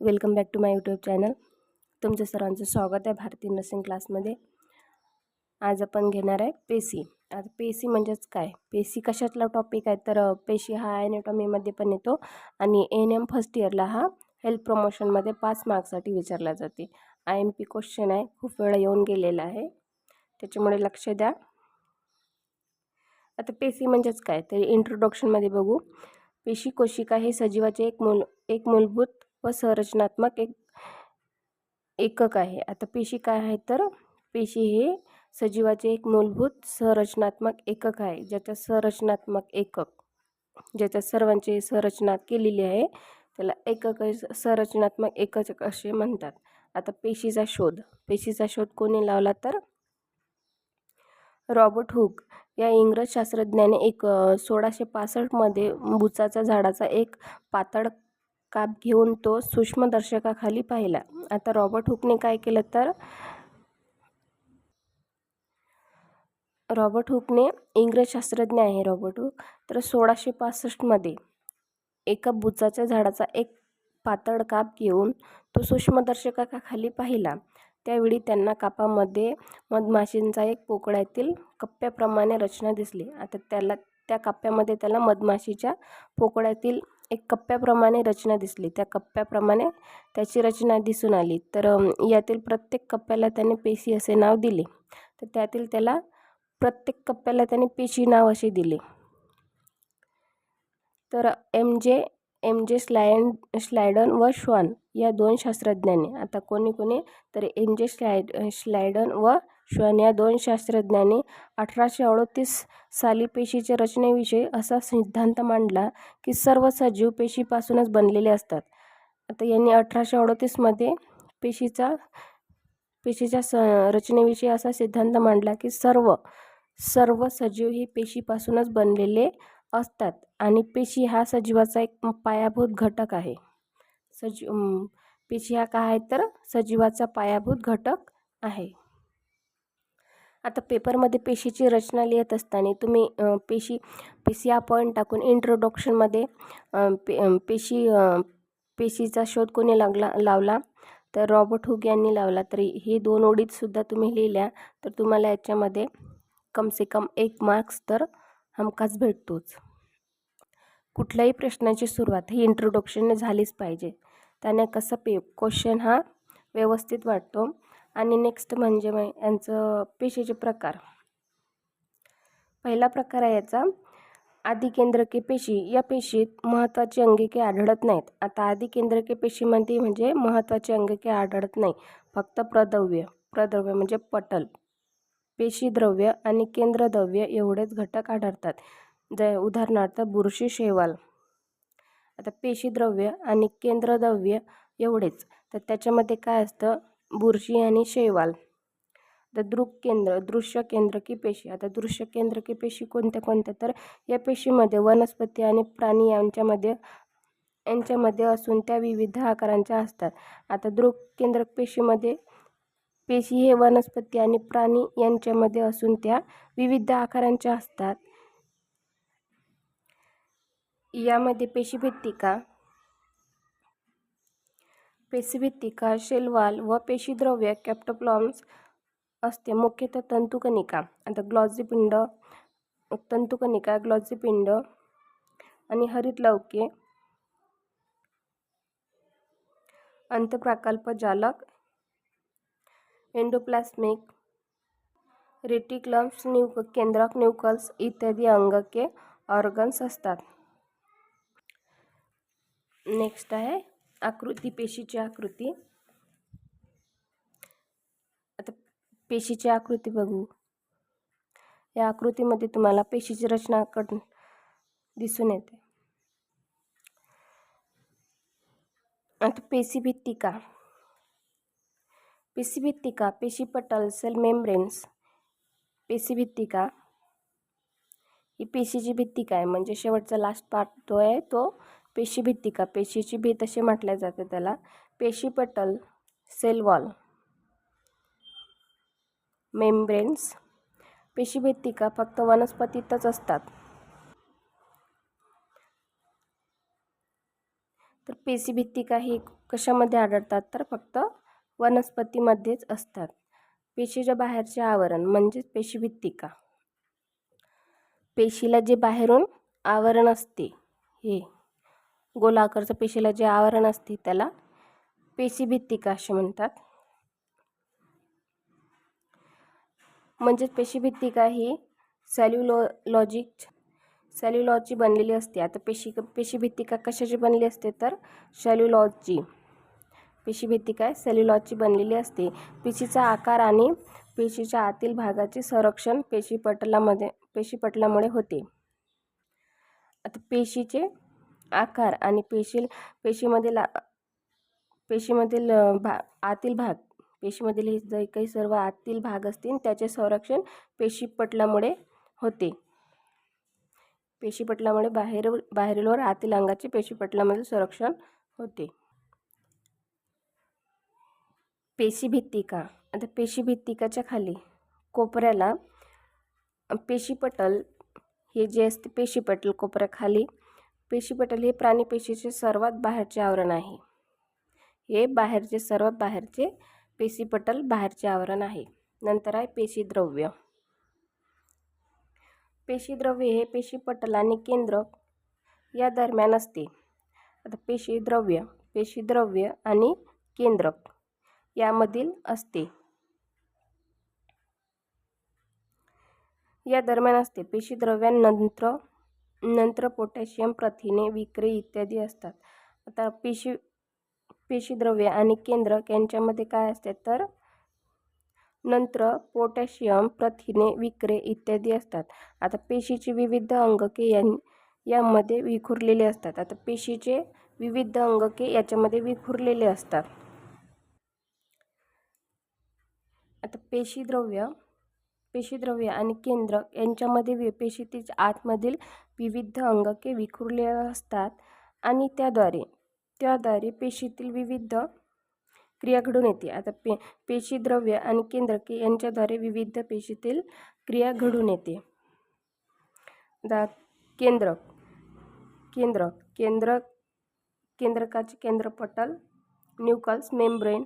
Welcome back to my YouTube channel. तुमचं सर्वांचं स्वागत आहे भारतीय नर्सिंग क्लासमध्ये. आज आपण घेणार आहे पेशी. आता पेशी म्हणजेच काय? पेशी कशातला टॉपिक आहे? तर पेशी हा ॲनेटॉमीमध्ये पण येतो आणि एन एम फर्स्ट इयरला हा हेल्थ प्रमोशनमध्ये पाच मार्क्ससाठी विचारला जाते. आय एम पी क्वेश्चन आहे. खूप वेळा येऊन गेलेला आहे. त्याच्यामुळे लक्ष द्या. आता पेशी म्हणजेच काय? तर इंट्रोडक्शनमध्ये बघू. पेशी कोशिका हे सजीवाचे एक मूल एक मूलभूत व संरचनात्मक एक एकक आहे. आता पेशी काय आहे तर पेशी हे सजीवाचे एक मूलभूत संरचनात्मक एकक आहे ज्याच्या संरचनात्मक एकक ज्याच्या सर्वांची संरचना केलेली आहे त्याला एकक संरचनात्मक एकक असे म्हणतात. आता पेशीचा शोध. पेशीचा शोध कोणी लावला तर? रॉबर्ट हुक या इंग्रज शास्त्रज्ञाने एक सोळाशे पासष्टमध्ये बुचाचा झाडाचा एक पातळ काप घेऊन तो सूक्ष्मदर्शकाखाली पाहिला. आता रॉबर्ट हुकने काय केलं तर? रॉबर्ट हुकने इंग्रज शास्त्रज्ञ आहे रॉबर्ट हुक. तर सोळाशे पासष्टमध्ये एका बुचाच्या झाडाचा एक पातळ काप घेऊन तो सूक्ष्मदर्शकाखाली पाहिला. त्यावेळी त्यांना कापामध्ये मधमाशींचा एक पोकळ्यातील कप्प्याप्रमाणे रचना दिसली. आता त्याला त्या कप्प्यामध्ये त्याला मधमाशीच्या पोकळ्यातील एक कप्प्याप्रमाणे रचना दिसली. त्या कप्प्याप्रमाणे त्याची रचना दिसून आली. तर यातील प्रत्येक कप्प्याला त्याने पेशी असे नाव दिले. तर त्यातील त्याला प्रत्येक कप्प्याला त्याने पेशी नाव असे दिले. तर एम जे एम जे स्लायन स्लायडन व श्वान या दोन शास्त्रज्ञांनी आता कोणी कोणी तर एम जे स्लायड स्लायडन व श्वान या दोन शास्त्रज्ञांनी अठराशे अडतीस साली पेशीच्या रचनेविषयी असा सिद्धांत मांडला की सर्व सजीव पेशीपासूनच बनलेले असतात. आता यांनी अठराशे अडतीसमध्ये पेशीचा पेशीच्या स रचनेविषयी असा सिद्धांत मांडला की सर्व सर्व सजीव ही पेशीपासूनच बनलेले असतात आणि पेशी हा सजीवाचा एक पायाभूत घटक आहे. सजीव पेशी हा काय आहे तर सजीवाचा पायाभूत घटक आहे. आता पेपरमध्ये पेशीची रचना लिहित असताना तुम्ही पेशी पेशी हा पॉईंट टाकून इंट्रोडक्शनमध्ये पे पेशी पेशीचा शोध कोणी लागला लावला? तर रॉबर्ट हुग यांनी लावला. तरी हे दोन ओळीतसुद्धा तुम्ही लिहिल्या तर तुम्हाला याच्यामध्ये कम से कम एक मार्क्स तर हमखास भेटतोच. कुठल्याही प्रश्नाची सुरुवात ही इंट्रोडक्शनने झालीच पाहिजे. त्याने कसं पे क्वेश्चन हा व्यवस्थित वाटतो? आणि नेक्स्ट म्हणजे मग यांचं पेशीचे प्रकार. पहिला प्रकार आहे याचा. आदिकेंद्रके पेशी. या पेशीत महत्त्वाची अंगिके आढळत नाहीत. आता आदिकेंद्रके पेशीमध्ये म्हणजे महत्त्वाची अंगिके आढळत नाही. फक्त प्रद्रव्य. प्रद्रव्य म्हणजे पटल. पेशीद्रव्य आणि केंद्रद्रव्य एवढेच घटक आढळतात. ज उदाहरणार्थ बुरशी शेवाल. आता पेशीद्रव्य आणि केंद्रद्रव्य एवढेच. तर त्याच्यामध्ये काय असतं? बुरशी आणि शैवाल. तर दृक केंद्र दृश्य केंद्रकी पेशी. आता दृश्य केंद्रकी पेशी कोणत्या कोणत्या? तर या पेशीमध्ये वनस्पती आणि प्राणी यांच्यामध्ये यांच्यामध्ये असून त्या विविध आकारांच्या असतात. आता दृक केंद्रक पेशीमध्ये पेशी हे वनस्पती आणि प्राणी यांच्यामध्ये असून त्या विविध आकारांच्या असतात. यामध्ये पेशीभित्तिका पेशीभित्तिका शेलवाल व पेशीद्रव्य कॅप्टोप्लॉम्स असते. मुख्यतः तंतुकणिका. आता ग्लॉझीपिंड तंतुकणिका ग्लॉझीपिंड आणि हरितलवके अंतप्रकल्प जालक. एंडोप्लास्मिक. रेटिक्युलम्स न्यूक केंद्रक, न्यूकल्स इत्यादी अंगके ऑर्गन्स असतात. नेक्स्ट आहे आकृती पेशीची आकृती. आता पेशीची आकृती बघू. या आकृतीमध्ये तुम्हाला पेशीची रचना कड दिसून येते. आता पेशी भित्तिका. पेशी भित्तिका पेशीपटल सेल मेम्ब्रेन्स पेशीभित्तिका ही पेशीची भित्तिका आहे. म्हणजे शेवटचा लास्ट पार्ट जो आहे तो पेशीभित्तिका पेशीची भीत असे म्हटल्या जाते त्याला. पेशीपटल सेल वॉल मेम्ब्रेन्स पेशीभित्तिका फक्त वनस्पतीतच असतात. तर पेशीभित्तिका ही कशामध्ये आढळतात? तर फक्त वनस्पतीमध्येच असतात. पेशीच्या बाहेरचे आवरण म्हणजेच पेशीभित्तिका पेशीला जे बाहेरून आवरण असते हे गोलाकारचं पेशीला जे आवरण असते त्याला पेशीभित्तिका असे म्हणतात. म्हणजेच पेशीभित्तिका ही सॅल्युलोलॉजिक सॅल्युलॉजची बनलेली असते. आता पेशी पेशीभित्तिका कशाची बनली असते तर सॅल्युलॉजी पेशीभित्तिका आहे बनलेली असते. पेशीचा आकार आणि पेशीच्या आतील भागाचे संरक्षण पेशीपटलामध्ये पेशीपटलामुळे होते. आता पेशीचे आकार आणि पेशील पेशीमधील पेशीमधील भा आतील भाग. पेशीमधील हे जे काही सर्व आतील भाग असतील त्याचे संरक्षण पेशीपटलामुळे होते. पेशीपटलामुळे बाहेर बाहेरील वर आतील अंगाचे पेशीपटलामध्ये संरक्षण होते. पेशीभित्तिका. आता पेशीभित्तिकाच्या खाली कोपऱ्याला पेशीपटल हे जे असते पेशीपटल कोपऱ्याखाली पेशीपटल हे प्राणीपेशीचे सर्वात बाहेरचे आवरण आहे. हे बाहेरचे सर्वात बाहेरचे पेशीपटल बाहेरचे आवरण आहे. नंतर आहे पेशीद्रव्य पेशीद्रव्य हे पेशीपटल आणि केंद्र या दरम्यान असते. आता पेशीद्रव्य पेशीद्रव्य आणि केंद्रक यामधील असते. या दरम्यान असते. पेशीद्रव्यानंतर नंतर पोटॅशियम प्रथिने विक्रे इत्यादी असतात. आता पेशी पेशीद्रव्य आणि केंद्रक यांच्यामध्ये काय असते तर नंतर पोटॅशियम प्रथिने विक्रे इत्यादी असतात. आता पेशीची विविध अंगके यां यामध्ये विखुरलेले असतात. आता पेशीचे विविध अंगके याच्यामध्ये विखुरलेले असतात. आता पेशीद्रव्य पेशीद्रव्य आणि केंद्रक यांच्यामध्ये वि पेशीतील आतमधील विविध अंगके विखुरले असतात आणि त्याद्वारे त्याद्वारे पेशीतील विविध क्रिया घडून येते. आता पे पेशीद्रव्य आणि केंद्रके यांच्याद्वारे विविध पेशीतील क्रिया घडून येते. दा केंद्रक केंद्रक केंद्रक केंद्रकाचे केंद्रपटल न्यूकल्स मेम्ब्रेन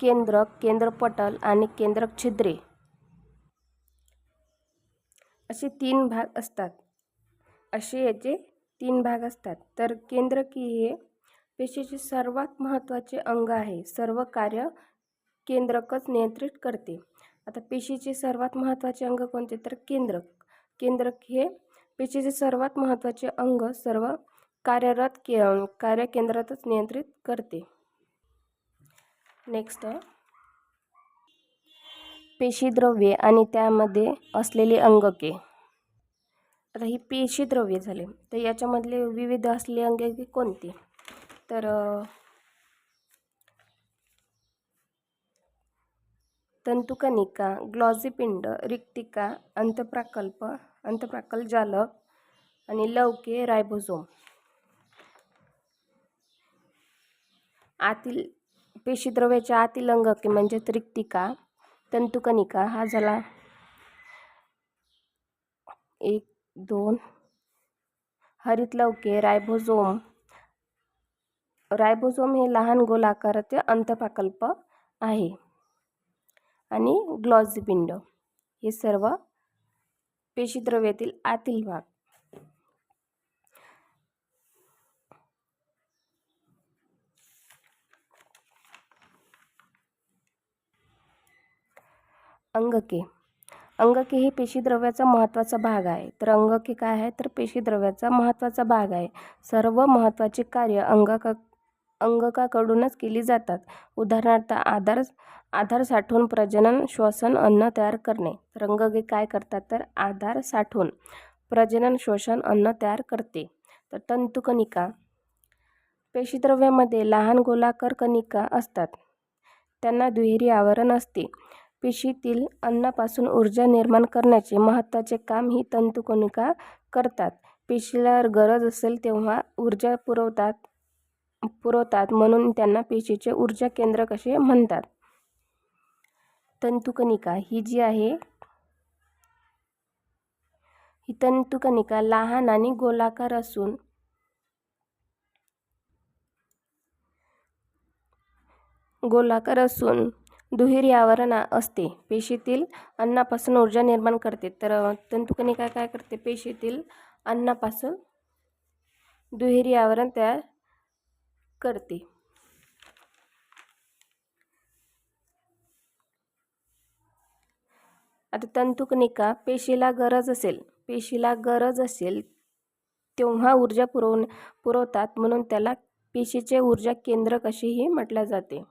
केंद्रक केंद्रपटल आणि केंद्रक छिद्रे. असे तीन भाग असतात. असे याचे तीन भाग असतात. तर केंद्रकी हे पेशीचे सर्वात महत्त्वाचे अंग आहे. सर्व कार्य केंद्रकच नियंत्रित करते. आता पेशीचे सर्वात महत्त्वाचे अंग कोणते? तर केंद्रक. केंद्रक हे पेशीचे सर्वात महत्त्वाचे अंग सर्व कार्यरत के कार्य केंद्रातच नियंत्रित करते. नेक्स्ट आहे पेशीद्रव्ये आणि त्यामध्ये असलेली अंगके. आता ही पेशीद्रव्ये झाले. तर याच्यामधले विविध असलेली अंगके कोणती? तर तंतुकनिका ग्लॉझिपिंड रिक्तिका अंतप्राकल्प अंतप्राकल जालक आणि लवके रायबोझोम आतील पेशीद्रव्याच्या आतील अंगके म्हणजेच रिक्तिका तंतुकनिका हा झाला एक दोन हरितलवके रायबोझोम. रायबोझोम हे लहान गोलाकाराचे अंतप्रकल्प आहे. आणि ग्लॉझिपिंड हे सर्व पेशीद्रव्यातील आतील भाग. अंगके. अंगके हे पेशीद्रव्याचा महत्त्वाचा भाग आहे. तर अंगके काय आहे? तर पेशीद्रव्याचा महत्त्वाचा भाग आहे. सर्व महत्त्वाचे कार्य अंगका अंगकाकडूनच केली जातात. उदाहरणार्थ आधार आधार साठवून प्रजनन श्वसन अन्न तयार करणे. तर अंगके काय करतात? तर आधार साठवून प्रजनन श्वसन अन्न तयार करते. तर तंतुकणिका. पेशीद्रव्यामध्ये लहान गोलाकार कणिका असतात. त्यांना दुहेरी आवरण असते. पेशीतील अन्नापासून ऊर्जा निर्माण करण्याचे महत्त्वाचे काम ही तंतुकणिका करतात. पेशीला गरज असेल तेव्हा ऊर्जा पुरवतात पुरवतात म्हणून त्यांना पेशीचे ऊर्जा केंद्र कसे म्हणतात? तंतुकणिका ही जी आहे ही तंतुकणिका लहान आणि गोलाकार असून गोलाकार असून दुहेरी आवरण असते. पेशीतील अन्नापासून ऊर्जा निर्माण करते. तर तंतुकणिका काय करते? पेशीतील अन्नापासून दुहेरी आवरण तयार करते. आता तंतुकणिका पेशीला गरज असेल. पेशीला गरज असेल तेव्हा ऊर्जा पुरव पुरवतात. म्हणून त्याला पेशीचे ऊर्जा केंद्र कशीही म्हटल्या जाते.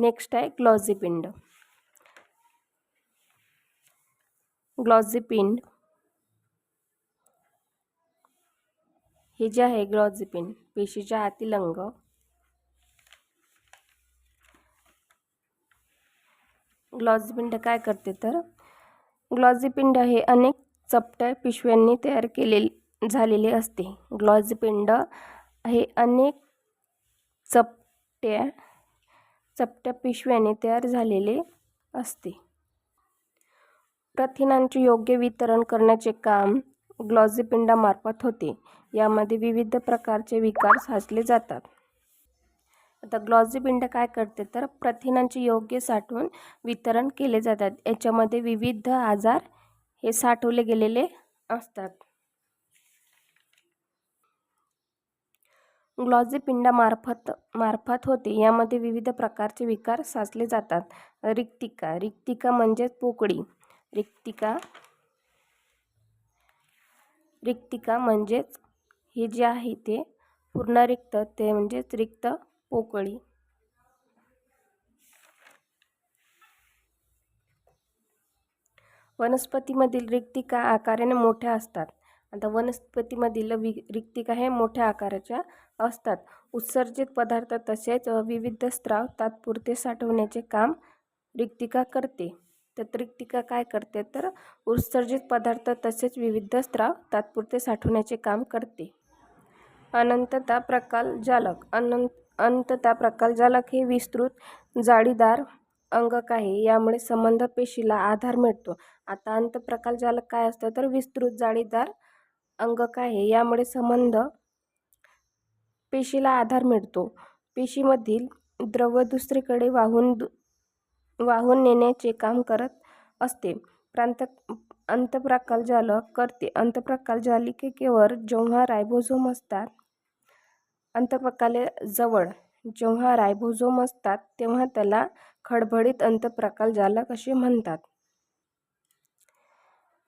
नेक्स्ट आहे ग्लॉझीपिंड. ग्लॉझीपिंड हे जे आहे ग्लॉझीपिंड पेशीच्या आतील अंग ग्लॉझीपिंड काय करते तर ग्लॉझीपिंड हे अनेक चपट्या पिशव्यांनी तयार केले झालेले असते. ग्लॉझीपिंड हे अनेक चपट्या चपट्या पिशव्याने तयार झालेले असते. प्रथिनांचे योग्य वितरण करण्याचे काम ग्लॉझीपिंडामार्फत होते. यामध्ये विविध प्रकारचे विकार साचले जातात. आता ग्लॉझीपिंड काय करते? तर प्रथिनांचे योग्य साठवून वितरण केले जातात. याच्यामध्ये विविध आजार हे साठवले गेलेले असतात. ग्लॉझीपिंडामार्फत मार्फत होते. यामध्ये विविध प्रकारचे विकार साचले जातात. रिक्तिका रिक्तिका म्हणजेच पोकळी. रिक्तिका रिक्तिका म्हणजेच हे जे आहे ते पूर्ण रिक्त ते म्हणजेच रिक्त पोकळी. वनस्पतीमधील रिक्तिका आकाराने मोठ्या असतात. आता वनस्पतीमधील वि रिक्तिका हे मोठ्या आकाराच्या असतात. उत्सर्जित पदार्थ तसेच विविध स्त्राव तात्पुरते साठवण्याचे काम रिक्तिका करते. तर रिक्तिका काय करते? तर उत्सर्जित पदार्थ तसेच विविध स्त्राव तात्पुरते साठवण्याचे काम करते. अनंतता प्रकाल जालक. अनंत अंतता प्रकाल जालक हे विस्तृत जाळीदार अंगक आहे. यामुळे संबंध पेशीला आधार मिळतो. आता अंतप्रकाल जालक काय असतं? तर विस्तृत जाळीदार अंगक आहे? यामुळे संबंध पेशीला आधार मिळतो. पेशीमधील द्रव दुसरीकडे वाहून वाहून नेण्याचे काम करत असते. प्रांत अंतप्रकाल जालक करते. अंतप्रकाल जालिकेवर जेव्हा रायबोझोम असतात अंतप्रकाले जवळ जेव्हा रायबोझोम असतात तेव्हा त्याला खडबडीत अंतप्रकाल जालक असे म्हणतात.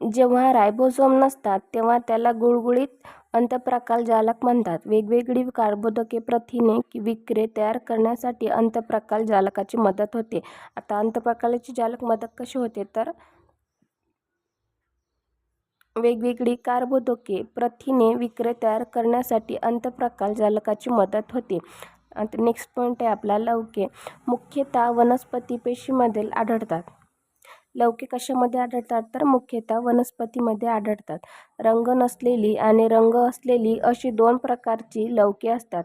जेव्हा रायबोझोम नसतात तेव्हा त्याला गुळगुळीत अंतप्रकाल जालक म्हणतात. वेगवेगळी कार्बोदके प्रथिने विक्रे तयार करण्यासाठी अंतप्रकाल जालकाची मदत होते. आता अंतप्रकालाची जालक मदत कशी होते? तर वेगवेगळी कार्बोदके प्रथिने विक्रे तयार करण्यासाठी अंतप्रकाल जालकाची मदत होते. आता नेक्स्ट पॉईंट आहे आपला लवके मुख्यतः वनस्पती पेशीमध्ये आढळतात. लौकी कशामध्ये आढळतात? तर मुख्यतः वनस्पतीमध्ये आढळतात. रंग नसलेली आणि रंग असलेली अशी दोन प्रकारची लवके असतात.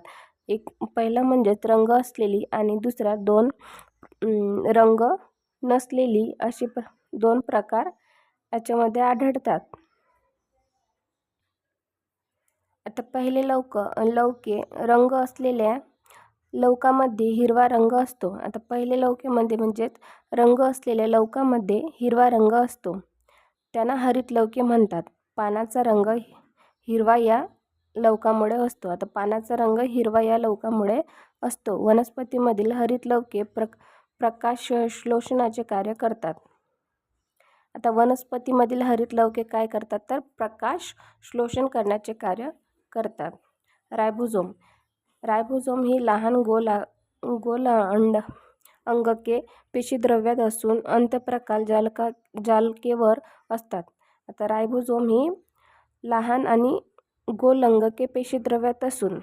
एक पहिलं म्हणजेच रंग असलेली आणि दुसरा दोन रंग नसलेली अशी प्र दोन प्रकार याच्यामध्ये आढळतात. आता पहिले लवक लवके रंग असलेल्या लवकामध्ये हिरवा रंग असतो. आता पहिले लवकेमध्ये म्हणजेच रंग असलेल्या लवकामध्ये हिरवा रंग असतो. त्यांना हरित लवके म्हणतात. पानाचा रंग हिरवा या लवकामुळे असतो. आता पानाचा रंग हिरवा या लवकामुळे असतो. वनस्पतीमधील हरित लवके प्र प्रकाश श्लोषणाचे कार्य करतात. आता वनस्पतीमधील हरित लवके काय करतात? तर प्रकाश श्लोषण करण्याचे कार्य करतात. रायबोझोम रायबोझोम ही लहान गोला गोल अंड अंगके पेशीद्रव्यात असून अंतप्रकाल जालका जालकेवर असतात. आता रायबोझोम ही लहान आणि गोल अंगके पेशीद्रव्यात असून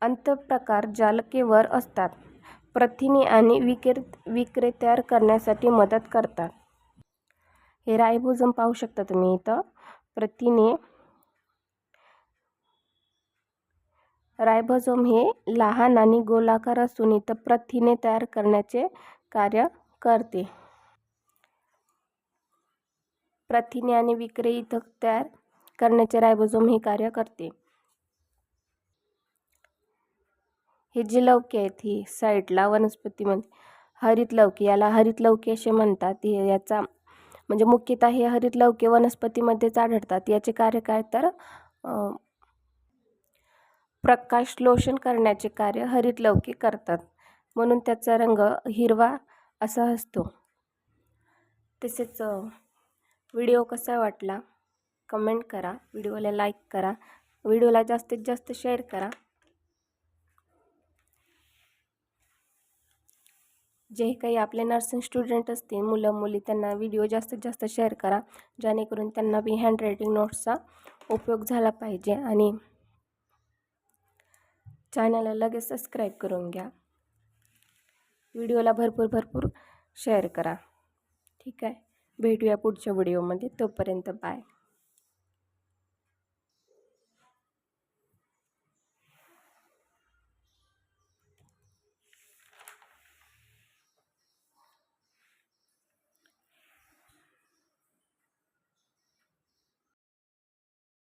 अंतप्रकार जालकेवर असतात. प्रथिने आणि विक्रे विक्रे तयार करण्यासाठी मदत करतात. हे रायबोझोम पाहू शकता तुम्ही इथं. प्रथिने रायबोझोम हे लहान आणि गोलाकार असून इथं प्रथिने तयार करण्याचे कार्य करते. प्रथिने आणि विक्रे इथक तयार करण्याचे रायबोझोम हे कार्य करते. हे जी लवके आहेत ही साईडला वनस्पतीमध्ये हरित लौकी याला हरित लवके असे म्हणतात. हे याचा म्हणजे मुख्यतः हे हरित लवके वनस्पतीमध्येच आढळतात. याचे कार्य काय? तर प्रकाश लोशन करण्याचे कार्य हरित लवके करतात. म्हणून त्याचा रंग हिरवा असा असतो. तसेच व्हिडिओ कसा वाटला? कमेंट करा. व्हिडिओला लाईक करा. व्हिडिओला जास्तीत जास्त शेअर करा. जे काही आपले नर्सिंग स्टुडंट असतील मुलं मुली त्यांना व्हिडिओ जास्तीत जास्त शेअर करा. जेणेकरून त्यांना बी हँड रायटिंग नोट्सचा उपयोग झाला पाहिजे आणि चॅनलला लगेच सबस्क्राईब करून घ्या. व्हिडिओला भरपूर भरपूर शेअर करा. ठीक आहे? भेटूया पुढच्या व्हिडिओमध्ये. तोपर्यंत बाय